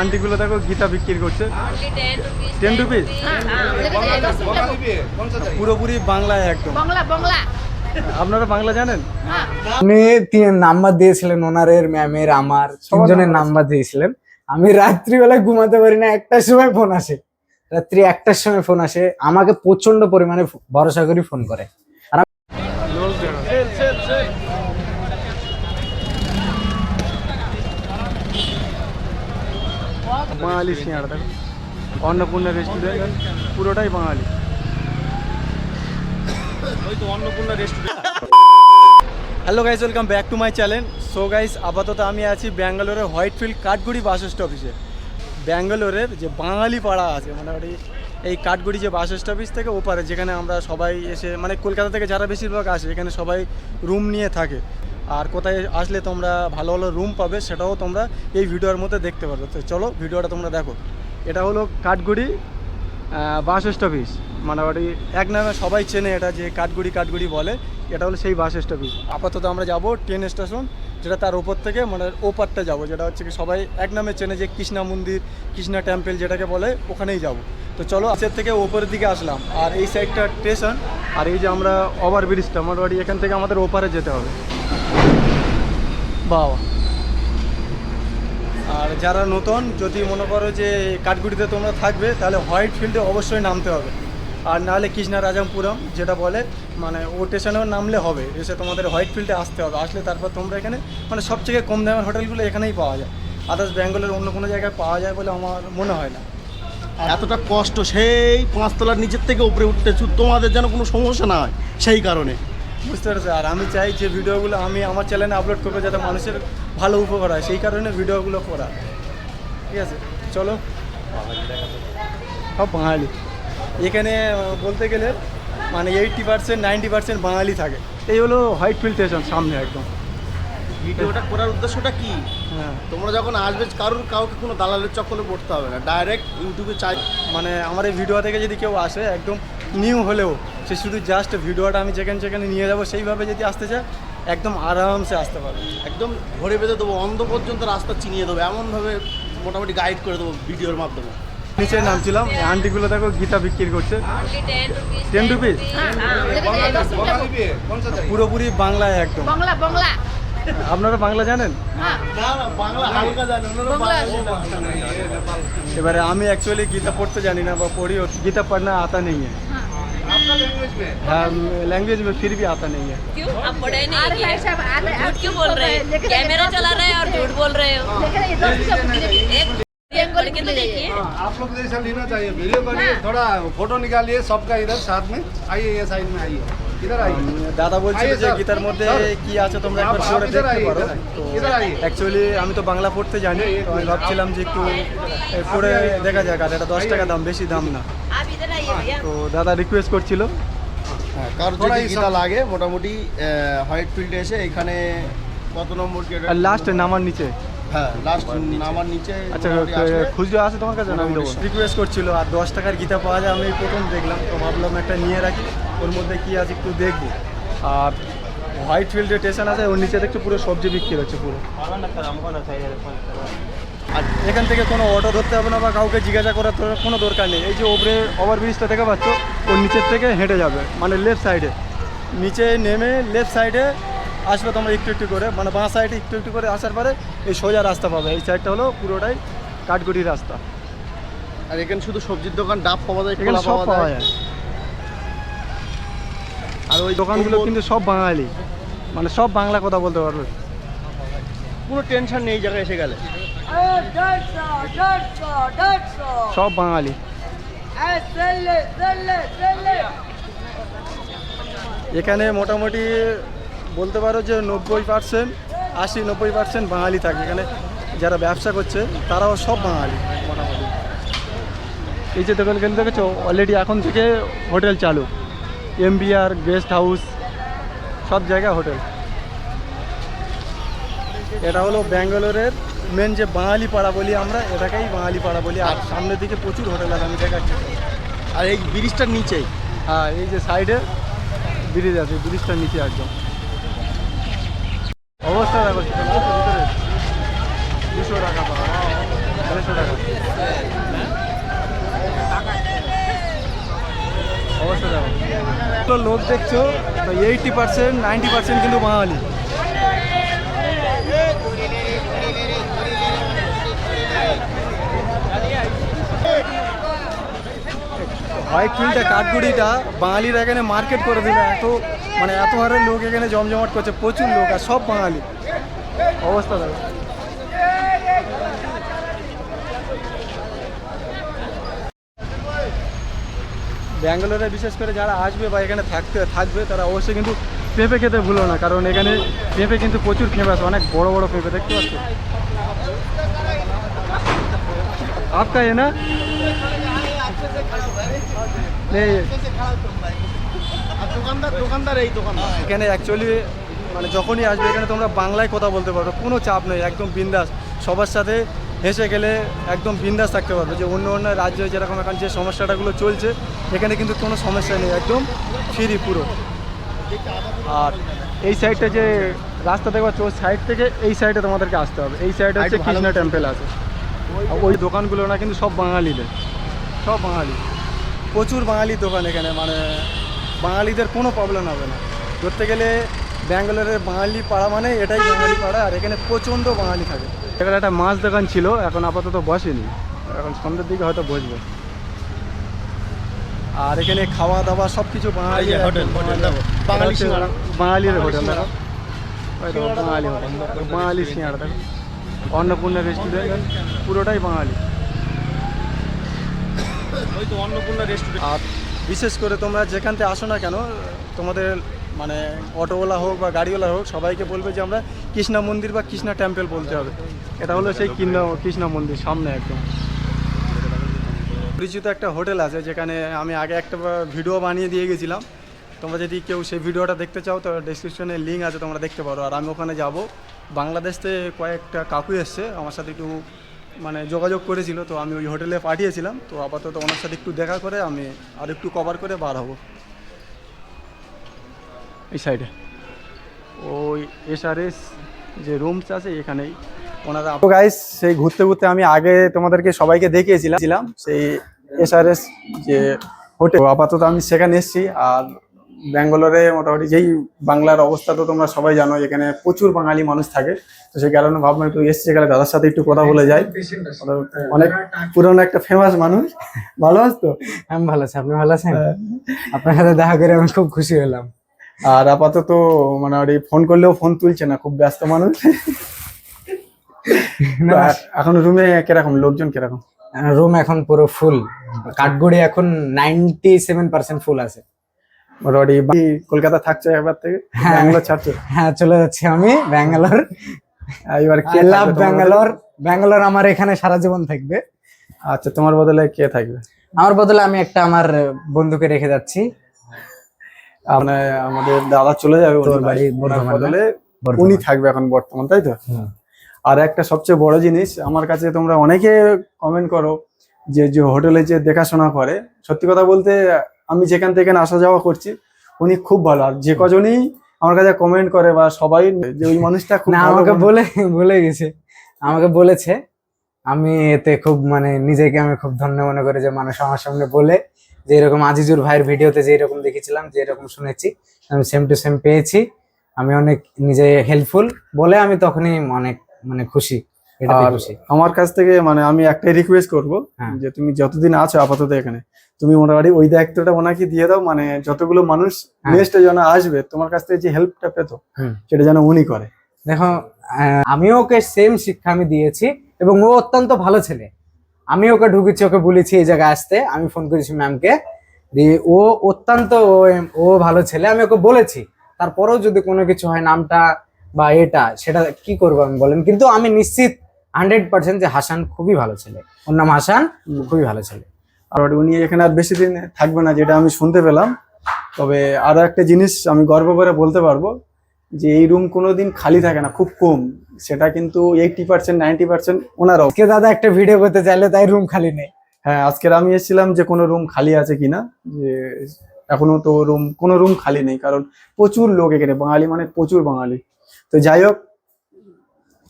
আন্টিগুলো দেখো গীতা বিক্রি করছে। টেন রুপিস পুরোপুরি বাংলায় একদম। বাংলা বাংলা আপনারা বাংলা জানেন? হ্যাঁ আপনি নাম্বার দিয়েছিলেন ওনারের ম্যামের আমার তিনজনের নাম্বার দিয়েছিলেন। আমি রাত্রিবেলায় ঘুমাতে পারি না একটার সময় ফোন আসে। রাত্রি একটার সময় ফোন আসে আমাকে প্রচণ্ড পরিমাণে ভরসা করে। ফোন করে বাঙালি সিঙ্গাড়া দেখো অন্নপূর্ণা রেস্টুরেন্ট পুরোটাই বাঙালি। Hello guys welcome back to my channel so guys আপাতত আমি আছি ব্যাঙ্গালোরের হোয়াইটফিল্ড কাঠগুড়ি বাস স্টপেজে ব্যাঙ্গালোরের যে বাঙালি পাড়া আছে, মোটামুটি এই কাঠগুড়ি যে বাস স্টপেজ থেকে ওপারে, যেখানে আমরা সবাই এসে মানে কলকাতা থেকে যারা বেশিরভাগ আসে, এখানে সবাই রুম নিয়ে থাকে। আর কোথায় আসলে তোমরা ভালো ভালো রুম পাবে সেটাও তোমরা এই ভিডিওর মধ্যে দেখতে পারবে। তো চলো ভিডিওটা তোমরা দেখো। এটা হলো কাঠগুড়ি বাস স্টপেজ মোটামুটি এক নামে সবাই চেনে এটা যে কাঠগুড়ি কাঠগুড়ি বলে। এটা হলো সেই বাস স্টপেজ আপাতত আমরা যাব ট্রেন স্টেশন যেটা তার ওপর থেকে মানে ওপারটা যাব, যেটা হচ্ছে কি সবাই এক নামে চেনে যে কৃষ্ণা মন্দির, কৃষ্ণা টেম্পল যেটাকে বলে, ওখানেই যাব। তো চলো আজের থেকে ওপরের দিকে আসলাম। আর এই সাইডটা স্টেশন আর এই যে আমরা ওভার ব্রিজটা মোটামুটি এখান থেকে আমাদের ওপারে যেতে হবে। বাবা আর যারা নতুন যদি মনে করো যে কাঠগুড়িতে তোমরা থাকবে তাহলে হোয়াইট ফিল্ডে অবশ্যই নামতে হবে। আর নাহলে কৃষ্ণা রাজামপুরম যেটা বলে মানে ও স্টেশনেও নামলে হবে। এসে তোমাদের হোয়াইট ফিল্ডে আসতে হবে। আসলে তারপর তোমরা এখানে মানে সবথেকে কম দামের হোটেলগুলো এখানেই পাওয়া যায়। আদার্স বেঙ্গলের অন্য কোনো জায়গায় পাওয়া যায় বলে আমার মনে হয় না। এতটা কষ্ট সেই পাঁচতলার নিচের থেকে উপরে উঠতে তোমাদের যেন কোনো সমস্যা না হয় সেই কারণে। বুঝতে পেরেছি। আর আমি চাই যে ভিডিওগুলো আমি আমার চ্যানেলে আপলোড করব যাতে মানুষের ভালো উপকার হয়। সেই কারণে ভিডিওগুলো করা। ঠিক আছে? চলো। সব বাঙালি। এখানে বলতে গেলে মানে এইটটি পার্সেন্ট নাইনটি পার্সেন্ট বাঙালি থাকে। এই হলো হোয়াইট ফিল্ড স্টেশন সামনে একদম। ভিডিওটা করার উদ্দেশ্যটা কি? হ্যাঁ। তোমরা যখন আসবে কারোর কাউকে কোনো দালালের চক্করে পড়তে হবে না। ডাইরেক্ট ইউটিউবে চাই। মানে আমার এই ভিডিও থেকে যদি কেউ আসে একদম নিউ হলেও সে শুধু জাস্ট ভিডিওটা আমি যেখানে যেখানে নিয়ে যাব সেইভাবে যদি আসতে চায় একদম আরামসে আসতে পারবে। একদম ঘরে বেঁধে দেবো অন্ধ পর্যন্ত রাস্তা চিনিয়ে দেবো এমনভাবে মোটামুটি গাইড করে দেবো ভিডিওর মাধ্যমে। নিচে নামছিলাম আন্টিগুলো দেখো গীতা বিক্রি করছে। টেন রুপিস পুরোপুরি বাংলায় একদম। আপনারা বাংলা জানেন? এবারে আমি অ্যাকচুয়ালি গীতা পড়তে জানি না বা পড়িও গীতা পড়না আতা নেই। लैंग्वेज में? फिर भी आता नहीं है। क्यों? आप पढ़े अरे नहीं भाई साहब, अरे झूठ क्यों बोल रहे हैं? हो कैमरा चला रहे हैं और झूठ बोल रहे हो। एक के तो देखिए। आप लोग जैसा लेना चाहिए। वीडियो करिए थोड़ा फ़ोटो निकालिए सबका इधर साथ में। आइए ये साइड में आइए। দাদা বলছিল যে গীতার মধ্যে কি আছে তোমরা একবার পড়ে দেখতে পারো। তো অ্যাকচুয়ালি আমি তো বাংলা পড়তে জানি তো আমি ভাবছিলাম যে একটু পড়ে দেখা যাক আর এটা দশ টাকা দাম বেশি দাম না। তো দাদা রিকোয়েস্ট করছিল। হ্যাঁ, কারোর যদি গীতা লাগে মোটামুটি হোয়াইট ফিল্ডে এসে এখানে কত নম্বর গেট লাস্ট নামার নিচে? হ্যাঁ লাস্ট নামার নিচে। আচ্ছা খুচরো আছে তোমার কাছে আমি রিকোয়েস্ট করছিল আর দশ টাকার গীতা পাওয়া যায় আমি প্রথম দেখলাম তো ভাবলাম একটা নিয়ে রাখি। ওর মধ্যে কি আছে একটু দেখব। আর হোয়াইট ফিল্ডে স্টেশন আছে ওর নিচে দেখছ পুরো সবজি বিক্রি হচ্ছে পুরো। আর এখান থেকে কোনো অটো ধরতে হবে না বা কাউকে জিজ্ঞাসা করার তো কোনো দরকার নেই। এই যে ওপরে ওভারব্রিজটা দেখে পাচ্ছ ওর নিচের থেকে হেঁটে যাবে মানে লেফট সাইডে নিচে নেমে লেফট সাইডে আসবে তোমরা একটু একটু করে মানে বাঁ সাইডে একটু একটু করে আসার পরে এই সোজা রাস্তা পাবে। এই সাইডটা হলো পুরোটাই কাঠগুড়ি রাস্তা। আর এখানে শুধু সবজির দোকান ডাব পাওয়া যায় এখানে সব পাওয়া যায়। আর ওই দোকানগুলো কিন্তু সব বাঙালি। মানে সব বাংলা কথা বলতে পারবে। কোনো টেনশন নেই জায়গায় এসে গেলে। সব বাঙালি। এখানে মোটামুটি বলতে পারো যে নব্বই পার্সেন্ট আশি নব্বই পার্সেন্ট বাঙালি থাকে। এখানে যারা ব্যবসা করছে তারাও সব বাঙালি। মোটামুটি এই যে দোকান কেন দেখেছ? অলরেডি এখন থেকে হোটেল চালু। এমবিআর গেস্ট হাউস সব জায়গা হোটেল। এটা হলো ব্যাঙ্গালোরের মেন যে বাঙালি পাড়া বলি আমরা, এটাকেই বাঙালি পাড়া বলি। আর সামনের দিকে প্রচুর হোটেল আছে, আমি দেখাচ্ছি। আর এই ব্রিজটার নিচেই হ্যাঁ এই যে সাইডে ব্রিজ আছে, ব্রিজটার নিচে একদম। অবস্থা দেখো দুশো টাকা দেড়শো টাকা। অবস্থা দেখো। লোক দেখছ এইটটি পার্সেন্ট নাইনটি পার্সেন্ট কিন্তু বাঙালি। হোয়াইট ফিল্ডটা কাঠগুড়িটা বাঙালিরা এখানে মার্কেট করে দিল এত মানে এত হারে লোক এখানে জমজমাট করছে, প্রচুর লোক, আর সব বাঙালি। অবস্থা দেখো ব্যাঙ্গালোরে বিশেষ করে যারা আসবে বা এখানে থাকতে থাকবে তারা অবশ্যই কিন্তু পেঁপে খেতে ভুলো না কারণ এখানে পেঁপে কিন্তু প্রচুর ফেমাস অনেক বড় বড় পেঁপে দেখতে পাচ্ছ आपका है ना नहीं আর দোকানদার দোকানদার এই দোকানদার এখানে অ্যাকচুয়ালি মানে যখনই আসবে এখানে তোমরা বাংলায় কথা বলতে পারো কোনো চাপ নেই একদম বিন্দাস সবার সাথে হেসে গেলে একদম বিন্দাস থাকতে পারবে যে অন্য অন্য রাজ্যে যেরকম এখন যে সমস্যাটাগুলো চলছে এখানে কিন্তু কোনো সমস্যা নেই একদম ফ্রি পুরো। আর এই সাইডটা যে রাস্তা দেখতে পাচ্ছ ওই সাইড থেকে এই সাইডে তোমাদেরকে আসতে হবে। এই সাইডে হচ্ছে কৃষ্ণা টেম্পল আছে। ওই দোকানগুলো না কিন্তু সব বাঙালিদের। সব বাঙালি। প্রচুর বাঙালির দোকান এখানে মানে বাঙালিদের কোনো প্রবলেম হবে না। ধরতে গেলে ব্যাঙ্গালোরের বাঙালি পাড়া মানে এটাই বাঙালি পাড়া আর এখানে প্রচণ্ড বাঙালি থাকে। এখানে একটা মাছ দোকান ছিল এখন আপাতত বসেনি। এখন সন্ধ্যের দিকে হয়তো বসবে। আর এখানে খাওয়া দাওয়া সব কিছু বাঙালি হোটেল। বাঙালির হোটেল। বাঙালি হোটেল। বাঙালি সিঙ্গাড়া দেখো। অন্নপূর্ণা রেস্টুরেন্ট পুরোটাই বাঙালি। ওই তো অন্নপূর্ণা রেস্টুরেন্ট আর বিশেষ করে তোমরা যেখান থেকে আসো না কেন তোমাদের মানে অটোওয়ালা হোক বা গাড়িওয়ালা হোক সবাইকে বলবে যে আমরা কৃষ্ণা মন্দির বা কৃষ্ণা টেম্পল বলতে হবে। এটা হলো সেই কৃষ্ণা কৃষ্ণা মন্দির, সামনে একদম। পরিচিত একটা হোটেল আছে যেখানে আমি আগে একটা ভিডিও বানিয়ে দিয়ে গেছিলাম। তোমরা যদি কেউ সেই ভিডিওটা দেখতে চাও, তো ডিসক্রিপশনে লিঙ্ক আছে, তোমরা দেখতে পারো। আর আমি ওখানে যাব। বাংলাদেশ থেকে কয়েকটা কাকু এসছে, আমার সাথে একটু মানে যোগাযোগ করেছিল, তো আমি ওই হোটেলে পাঠিয়েছিলাম। তো আপাতত ওনার সাথে একটু দেখা করে আমি আর একটু কভার করে বার হব। এই সাইডে ওই এসআরএস যে রুমস আছে এখানেই। ওনারা তো গাইস সেই ঘুরতে ঘুরতে আমি আগে তোমাদেরকে সবাইকে দেখিয়েছিলাম ছিলাম সেই এসআরএস যে হোটেল আপাতত আমি সেখানে এসেছি আর ব্যাঙ্গালোরে মোটামুটি যেই বাংলার অবস্থা তো তোমরা সবাই জানো এখানে প্রচুর বাঙালি মানুষ থাকে। তো সেই কারণে ভাবলাম একটু এসছি গেলে দাদার সাথে একটু কথা বলে যাই। অনেক পুরনো একটা ফেমাস মানুষ। ভালো আছো? তো আমি ভালো আছি আপনি ভালো আছেন? আপনার সাথে দেখা করে আমি খুব খুশি হলাম। আর আপাতত মানে আর ফোন করলেও ফোন তুলছে না খুব ব্যস্ত মানুষ। এখন রুমে কীরকম লোকজন কীরকম? রুম এখন পুরো ফুল কাঠগুড়ি এখন নাইনটি সেভেন পার্সেন্ট ফুল আছে মোটামুটি কলকাতা থাকছো একবার থেকে? হ্যাঁ। ব্যাঙ্গালোর ছাড়ছো? হ্যাঁ চলে যাচ্ছি আমি ব্যাঙ্গালোর। আর এবার কে লাভ ব্যাঙ্গালোর। ব্যাঙ্গালোর আমার এখানে সারা জীবন থাকবে। আচ্ছা তোমার বদলে কে থাকবে? আমার বদলে আমি একটা আমার বন্ধুকে রেখে যাচ্ছি। মানে আমাদের দাদা চলে যাবে বাড়ি ওনার? বদলে উনি থাকবে এখন বর্তমান তাই তো? আর একটা সবচেয়ে বড় জিনিস আমার কাছে তোমরা অনেকে কমেন্ট করো যে যে হোটেলে যে দেখাশোনা করে সত্যি কথা বলতে আমি যেখান থেকে আসা যাওয়া করছি উনি খুব ভালো। আর যে কজনই আমার কাছে কমেন্ট করে বা সবাই যে ওই মানুষটা খুব আমাকে বলে বলে গেছে। আমাকে বলেছে। আমি এতে খুব মানে নিজেকে আমি খুব ধন্য মনে করি যে মানুষ আমার সামনে বলে যে এরকম আজিজুর ভাইয়ের ভিডিওতে যে এরকম দেখেছিলাম যে এরকম শুনেছি আমি সেম টু সেম পেয়েছি। আমি অনেক নিজে হেল্পফুল বলে আমি তখনই অনেক মানে খুশি আর আমার কাছ থেকে মানে আমি একটাই রিকোয়েস্ট করব হ্যাঁ। যে তুমি যতদিন আছো আপাতত এখানে তুমি মোটামুটি ওই দায়িত্বটা ওনাকে দিয়ে দাও মানে যতগুলো মানুষ হ্যাঁ। নেক্সট যেন আসবে তোমার কাছ থেকে যে হেল্পটা পেতো সেটা যেন উনি করে। দেখো আমিও ওকে সেম শিক্ষা আমি দিয়েছি এবং ও অত্যন্ত ভালো ছেলে। আমি ওকে ঢুকেছি ওকে বলেছি এই জায়গায় আসতে। আমি ফোন করেছি ম্যামকে দিয়ে ও অত্যন্ত ও- ও ভালো ছেলে আমি ওকে বলেছি। তারপরেও যদি কোনো কিছু হয় নামটা বা এটা সেটা কি করব আমি বলেন। কিন্তু আমি নিশ্চিত হান্ড্রেড পার্সেন্ট যে হাসান খুবই ভালো ছেলে। ওর নাম হাসান খুবই ভালো ছেলে। আর উনি এখানে আর বেশি দিন থাকবে না যেটা আমি শুনতে পেলাম। তবে আরও একটা জিনিস আমি গর্ব করে বলতে পারব যে এই রুম কোনোদিন খালি থাকে না খুব কম। সেটা কিন্তু এইটটি পার্সেন্ট নাইনটি পার্সেন্ট ওনারাও আজকে দাদা একটা ভিডিও করতে চাইলে তাই রুম খালি নেই। হ্যাঁ আজকের আমি এসেছিলাম যে কোনো রুম খালি আছে কিনা যে এখনও তো রুম কোনো রুম খালি নেই কারণ প্রচুর লোক এখানে বাঙালি মানে প্রচুর বাঙালি। তো যাই হোক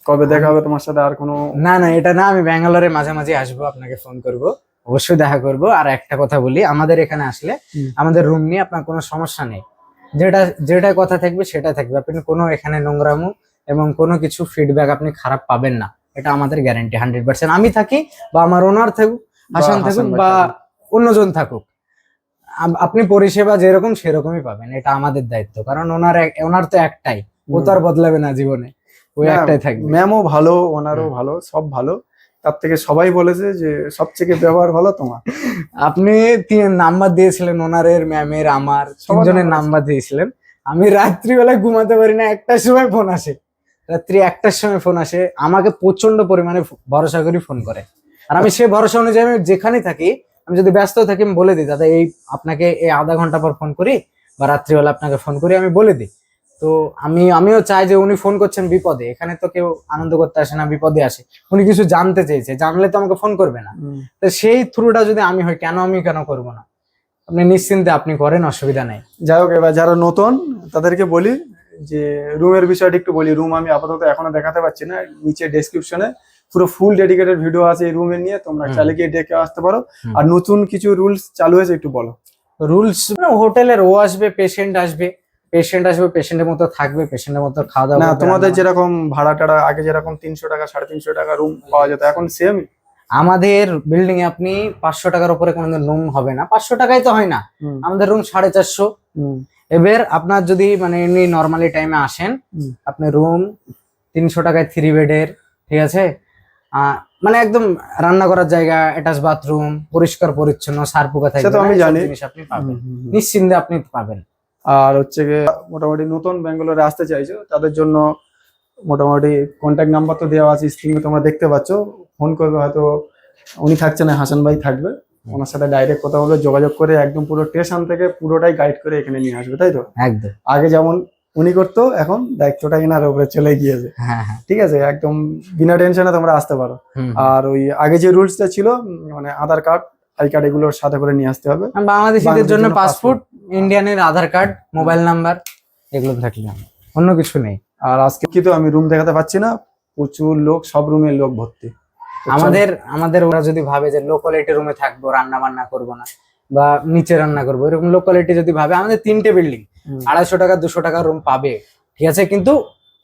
কবে দেখা হবে তোমার সাথে আর কোনো না না এটা না আমি ব্যাঙ্গালোরে মাঝে মাঝে আসব আপনাকে ফোন করব। অবশ্যই দেখা করব। আর একটা কথা বলি আমাদের এখানে আসলে আমাদের রুম নিয়ে আপনার কোনো সমস্যা নেই। যেটা যেটা কথা থাকবে সেটা থাকবে। আপনি কোনো এখানে নোংরামু এবং কোনো কিছু ফিডব্যাক আপনি খারাপ পাবেন না। এটা আমাদের গ্যারান্টি হান্ড্রেড পার্সেন্ট আমি থাকি বা আমার ওনার থাকুক হাসান থাকুক বা অন্যজন থাকুক আপনি পরিষেবা যেরকম সেরকমই পাবেন। এটা আমাদের দায়িত্ব। কারণ ওনার ওনার তো একটাই। ও তো আর বদলাবে না জীবনে। ওই একটাই থাকবে। ম্যামও ভালো ওনারও ভালো সব ভালো। তার থেকে সবাই বলেছে যে সবথেকে ব্যবহার ভালো তোমার। আপনি নাম্বার দিয়েছিলেন ওনারের ম্যামের আমার সবার তিনজনের নাম্বার নাম্বার দিয়েছিলেন। আমি রাত্রিবেলা ঘুমাতে পারি না একটার সময় ফোন আসে। রাত্রি একটার সময় ফোন আসে আমাকে প্রচণ্ড পরিমাণে ভরসা করি ফোন করে। আর আমি সে ভরসা অনুযায়ী আমি যেখানে থাকি আমি যদি ব্যস্ত থাকি আমি বলে দিই দাদা এই আপনাকে এই আধা ঘণ্টা পর ফোন করি বা রাত্রিবেলা আপনাকে ফোন করি আমি বলে দিই। তো আমি আমিও চাই যে উনি ফোন করছেন বিপদে। এখানে তো কেউ আনন্দ করতে আসে না বিপদে আসে। উনি কিছু জানতে চেয়েছে জানলে তো আমাকে ফোন করবে না। তো সেই থ্রুটা যদি আমি হই কেন আমি কেন করব না? আপনি নিশ্চিন্তে আপনি করেন অসুবিধা নেই। যাই হোক এবার যারা নতুন তাদেরকে বলি যে রুমের বিষয়টা একটু বলি। রুম আমি আপাতত এখনও দেখাতে পারছি না। নিচে ডেসক্রিপশনে পুরো ফুল ডেডিকেটেড ভিডিও আছে এই রুমের নিয়ে। তোমরা। চাইলে গিয়ে দেখে আসতে পারো। আর নতুন কিছু রুলস চালু হয়েছে একটু বলো। রুলস হোটেলের ও আসবে পেশেন্ট আসবে। পেশেন্ট আসবে পেশেন্টের মতো থাকবে পেশেন্টের মতো খাওয়া দাওয়া না তোমাদের যেরকম ভাড়া টাড়া আগে যেরকম তিনশো টাকা সাড়ে তিনশো টাকা রুম পাওয়া যেত এখন সেম আমাদের বিল্ডিং এ আপনি পাঁচশো টাকার উপরে কোনোদিন রুম হবে না। পাঁচশো টাকায় তো হয় না। আমাদের রুম সাড়ে চারশো। এবার আপনার যদি মানে এমনি নর্মালি টাইমে আসেন আপনি রুম তিনশো টাকায় থ্রি বেডের ঠিক আছে? আহ, মানে একদম রান্না করার জায়গা অ্যাটাচ বাথরুম পরিষ্কার পরিচ্ছন্ন সার পোকা তো আমি জানি। জিনিস আপনি পাবেন। নিশ্চিন্তে আপনি পাবেন। আর হচ্ছে গিয়ে মোটামুটি নতুন ব্যাঙ্গালোরে আসতে চাইছো তাদের জন্য মোটামুটি কন্ট্যাক্ট নাম্বার তো দেওয়া আছে স্ক্রিনে তোমরা দেখতে পাচ্ছ। ফোন করবে হয়তো উনি থাকছে না হাসান ভাই থাকবে। ওনার সাথে ডাইরেক্ট কথা বলে যোগাযোগ করে একদম পুরো স্টেশন থেকে পুরোটাই গাইড করে এখানে নিয়ে আসবে তাই তো? একদম। আগে যেমন উনি করতো এখন দায়িত্বটা এনার উপরে চলে গিয়েছে। হ্যাঁ হ্যাঁ। ঠিক আছে একদম বিনা টেনশনে তোমরা আসতে পারো। আর ওই আগে যে রুলসটা ছিল মানে আধার কার্ড আই কার্ড এগুলোর সাথে করে নিয়ে আসতে হবে। বাংলাদেশিদের জন্য পাসপোর্ট ইন্ডিয়ানের আধার কার্ড মোবাইল নাম্বার এগুলো থাকলে অন্য কিছু নেই। আর আজকে কি তো আমি রুম দেখাতে পাচ্ছি না। প্রচুর লোক সব রুমে লোক ভর্তি। আমাদের আমাদের ওরা যদি ভাবে যে লো কোয়ালিটি রুমে থাকব রান্না বান্না করব না বা নিচে রান্না করব এরকম লো কোয়ালিটি যদি ভাবে আমাদের তিনটে বিল্ডিং আড়াইশো টাকা দুশো টাকা রুম পাবে। ঠিক আছে কিন্তু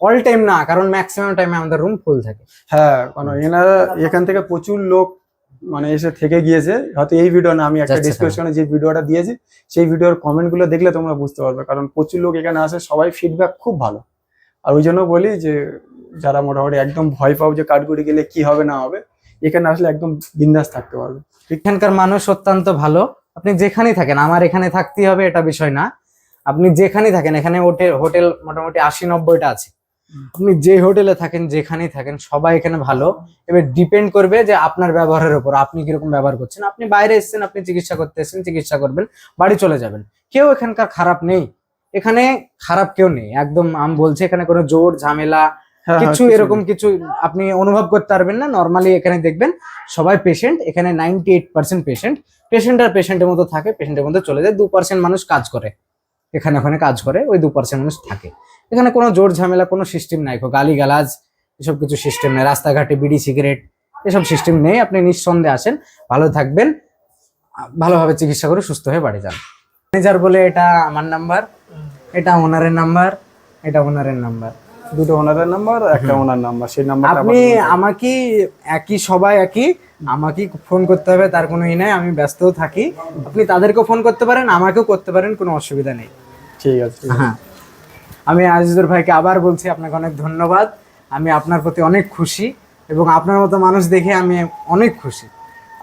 অল টাইম না কারণ ম্যাক্সিমাম টাইমে আমাদের রুম ফুল থাকে। হ্যাঁ কারণ এনারা এখান থেকে প্রচুর লোক মানে এসে থেকে গিয়েছে। হয়তো এই ভিডিও না আমি একটা ডিসক্রিপশনে যে ভিডিওটা দিয়েছি সেই ভিডিওর কমেন্টগুলো দেখলে তোমরা বুঝতে পারবে। কারণ প্রচুর লোক এখানে আসে সবাই ফিডব্যাক খুব ভালো। আর ওই জন্য বলি যে যারা মোটামুটি একদম ভয় পাও যে কাঠগুড়ি গেলে কি হবে না হবে এখানে আসলে একদম বিন্দাস থাকতে পারবে। এখানকার মানুষ অত্যন্ত ভালো। আপনি যেখানেই থাকেন আমার এখানে থাকতেই হবে এটা বিষয় না। আপনি যেখানেই থাকেন এখানে হোটেল মোটামুটি আশি নব্বইটা আছে। আপনি যে হোটেলে থাকেন যেখানেই থাকেন সবাই এখানে ভালো। এবার ডিপেন্ড করবে যে আপনার ব্যবহারের উপর আপনি কীরকম ব্যবহার করছেন। আপনি বাইরে এসেছেন আপনি চিকিৎসা করতে এসেছেন চিকিৎসা করবেন বাড়ি চলে যাবেন। কেউ এখানকার খারাপ নেই। এখানে খারাপ কেউ নেই। একদম আমি বলছি এখানে কোনো জোর ঝামেলা হ্যাঁ, কিছু হ্যাঁ, এরকম কিছু আপনি অনুভব করতে পারবেন না। নর্মালি এখানে দেখবেন সবাই পেশেন্ট এখানে ninety eight percent patient patient আর পেশেন্টের মতো থাকে পেশেন্টের মধ্যে চলে যায়। দু পার্সেন্ট মানুষ কাজ করে। এখানে ওখানে কাজ করে, ওই দু পার্সেন্ট মানুষ থাকে। এখানে কোনো জোর ঝামেলা, কোনো সিস্টেম নাই। গালি গালাজ এসব কিছু সিস্টেম নেই। রাস্তাঘাটে বিড়ি সিগারেট এসব সিস্টেম নেই। আপনি নিঃসন্দেহে আসেন, ভালো থাকবেন, ভালোভাবে চিকিৎসা করে সুস্থ হয়ে বাড়ি যান। ম্যানেজার বলে এটা আমার নাম্বার এটা ওনারের নাম্বার এটা ওনারের নাম্বার দুটো ওনারের নাম্বার একটা ওনার নাম্বার। সেই নাম্বার আপনি আমাকে একই সবাই একই আমাকে ফোন করতে হবে তার কোনো ই নাই আমি ব্যস্তও থাকি। আপনি তাদেরকেও ফোন করতে পারেন আমাকেও করতে পারেন কোনো অসুবিধা নেই। ঠিক আছে হ্যাঁ। আমি আজিজুর ভাইকে আবার বলছি আপনাকে অনেক ধন্যবাদ। আমি আপনার প্রতি অনেক খুশি এবং আপনার মতো মানুষ দেখে আমি অনেক খুশি।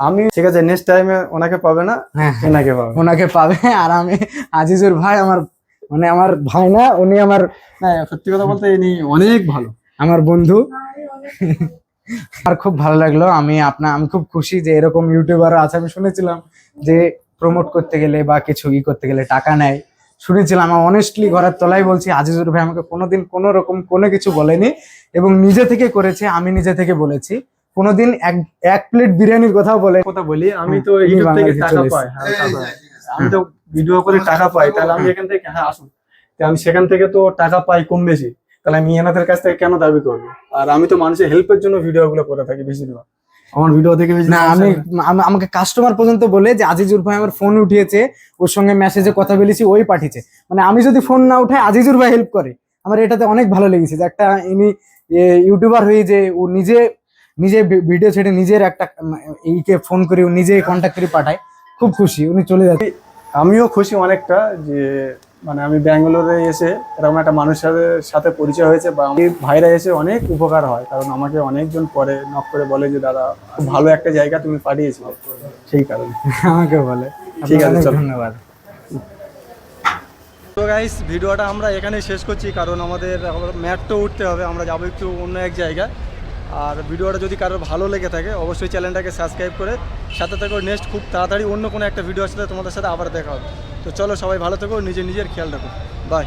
আমি ঠিক আছে নেক্সট টাইমে ওনাকে পাবে না হ্যাঁ এনাকে পাবে। ওনাকে পাবে আর আমি আজিজুর ভাই আমার মানে আমার ভাই না উনি আমার সত্যি কথা বলতে ইনি অনেক ভালো। আমার বন্ধু। আর খুব ভালো লাগল। আমি আপনার আমি খুব খুশি যে এরকম ইউটিউবার আছে আমি শুনেছিলাম যে প্রমোট করতে গেলে বা কিছু ই করতে গেলে টাকা নেয়। শুনেছিলাম আমার অনেস্টলি ঘরের তলায় বলছি আজিজুর ভাই আমাকে কোনোদিন কোনো রকম কোনো কিছু বলেনি এবং নিজে থেকে করেছে আমি নিজে থেকে বলেছি। কোনোদিন এক এক প্লেট বিরিয়ানির কথাও বলে কথা বলি আমি তো ইউটিউব থেকে হ্যাঁ, টাকা পাই। আমি তো ভিডিও করে টাকা পাই তাহলে আমি এখান থেকে হ্যাঁ আসুন। তো আমি সেখান থেকে তো টাকা পাই কম বেশি তাহলে আমি এনাদের কাছ থেকে কেন দাবি করব? আর আমি তো মানুষের হেল্পের জন্য ভিডিও গুলো করে থাকি বেশিরভাগ। আমার ভিডিও দেখে বেশি না আমি আমাকে কাস্টমার পর্যন্ত বলে যে আজিজুর ভাই আমার ফোন উঠিয়েছে ওর সঙ্গে মেসেজে কথা বলেছি ওই পাঠিয়েছে। মানে আমি যদি ফোন না উঠাই আজিজুর ভাই হেল্প করে। আমার এটাতে অনেক ভালো লেগেছে যে একটা ইনি ইউটিউবার হয়ে যে ও নিজে নিজে ভিডিও ছেড়ে নিজের একটা এইকে ফোন করে ও নিজে কন্ট্যাক্ট করে পাঠায়। খুব খুশি উনি চলে যাচ্ছে। আমিও খুশি অনেকটা যে মানে আমি ব্যাঙ্গালোরে এসে এরকম একটা মানুষের সাথে পরিচয় হয়েছে বা আমি ভাইরা এসে অনেক উপকার হয় কারণ আমাকে অনেকজন পরে নক করে বলে যে দাদা খুব ভালো একটা জায়গা তুমি পাঠিয়েছিলে সেই কারণে। আমাকে বলে। ঠিক আছে। ধন্যবাদ। তো গাইস ভিডিওটা আমরা এখানেই শেষ করছি কারণ আমাদের ম্যাটও উঠতে হবে আমরা যাব একটু অন্য এক জায়গায়। আর ভিডিওটা যদি কারোর ভালো লেগে থাকে, অবশ্যই চ্যানেলটাকে সাবস্ক্রাইব করে সাথে থাকো নেক্সট খুব তাড়াতাড়ি অন্য কোনো একটা ভিডিও আসলে তোমাদের সাথে আবার দেখা হবে। তো চলো সবাই ভালো থেকো নিজের নিজের খেয়াল রাখো। বাই